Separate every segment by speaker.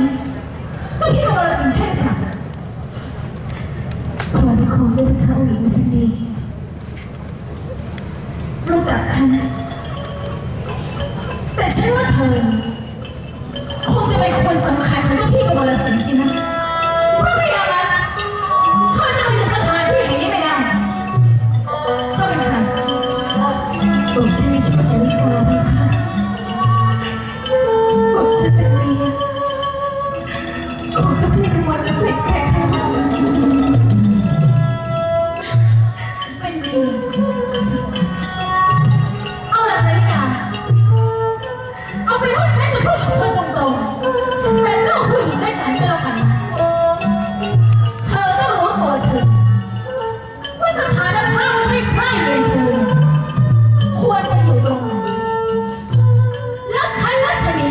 Speaker 1: นี้ก็ที่ทำอเราสิใช่ค่ะขอไปขอด้วยนะคะ
Speaker 2: องค์หญิ
Speaker 1: งสันดีรู้จักฉัน เป็นลูกฉันจะพูดกัเธอตรงๆเป็นลูกผู้หญิด้วยกันอหันเธอต้รู้ตัวเธอว่าสถานภาพไม่ใช่เงินเธอควรจะอยู่ตรงแล้วฉัและชนี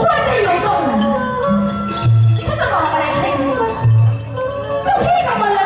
Speaker 1: ควรจะอยู่ตรงฉันบอกอะไรให้รู้เที่กับมลิ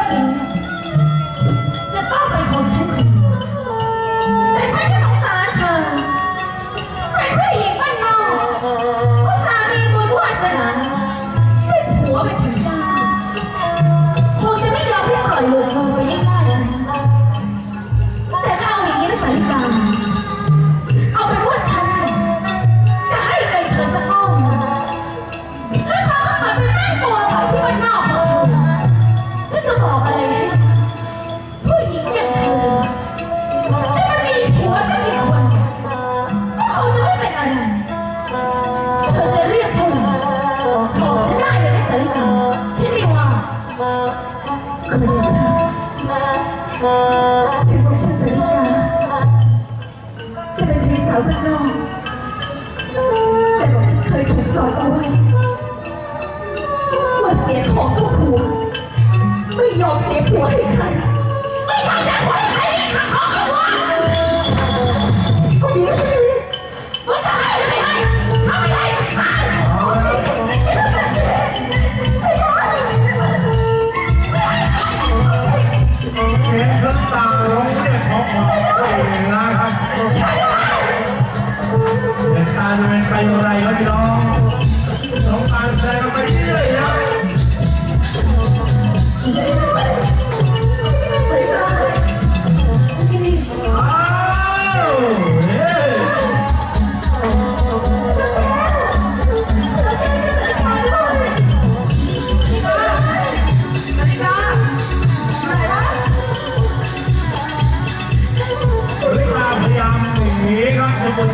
Speaker 1: ขอบคุณจ้า
Speaker 2: ถึงผมช่อสนิกาจะเป็นพี่สาวบ้านนอกแต่ผมฉันเคยถูกสอนเอาไว้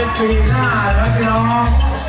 Speaker 2: ได้
Speaker 3: ปีหน้าแล้วพี่น้อง